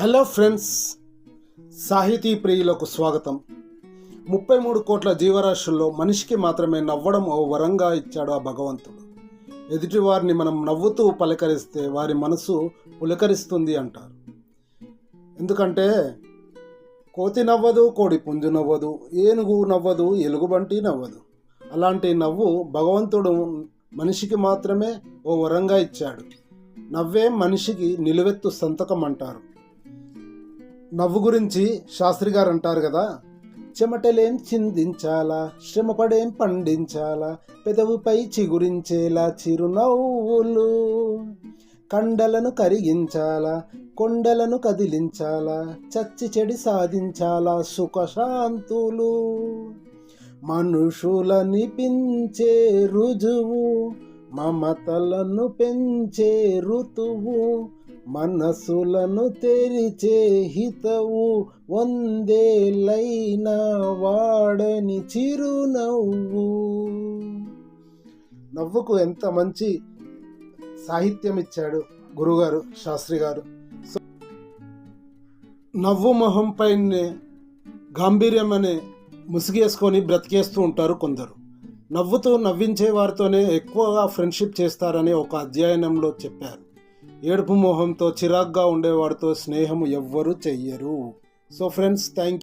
Hello friends సాహితీ ప్రియులకు స్వాగతం. ముప్పై మూడు కోట్ల జీవరాశుల్లో మనిషికి మాత్రమే నవ్వడం ఓ వరంగా ఇచ్చాడు ఆ భగవంతుడు. ఎదుటివారిని మనం నవ్వుతూ పలకరిస్తే వారి మనసు పులకరిస్తుంది అంటారు. ఎందుకంటే కోతి నవ్వదు కోడి పుంజు నవ్వదు ఏనుగు నవ్వదు ఎలుగుబంటి నవ్వదు. అలాంటి నవ్వు భగవంతుడు మనిషికి మాత్రమే ఓ వరంగా ఇచ్చాడు. నవ్వే మనిషికి నిలువెత్తు సంతకం అంటారు నవ్వు గురించి శాస్త్రి గారు అంటారు కదా చెమటలేం చిందించాలా శ్రమపడేం పండించాలా పెదవుపై చిగురించేలా చిరునవ్వులు కండలను కరిగించాలా కొండలను కదిలించాలా చచ్చి చెడి సాధించాలా సుఖశాంతులు. మనుషులని పించే రుజువు మమతలను పెంచే ఋతువు మనసులను తెరిచే హితవు వందేలైన వాడని చిరునవ్వు. నవ్వుకు ఎంత మంచి సాహిత్యం ఇచ్చాడు గురుగారు శాస్త్రి గారు. నవ్వు మొహంపైనే గాంభీర్యం అనే ముసిగేసుకొని బ్రతికేస్తూ ఉంటారు కొందరు. నవ్వుతూ నవ్వించే వారితోనే ఎక్కువగా ఫ్రెండ్షిప్ చేస్తారని ఒక అధ్యయనంలో చెప్పారు. ఏడుపు మొహంతో చిరాగ్గా ఉండేవాడితో స్నేహం ఎవ్వరూ చెయ్యరు. So friends thank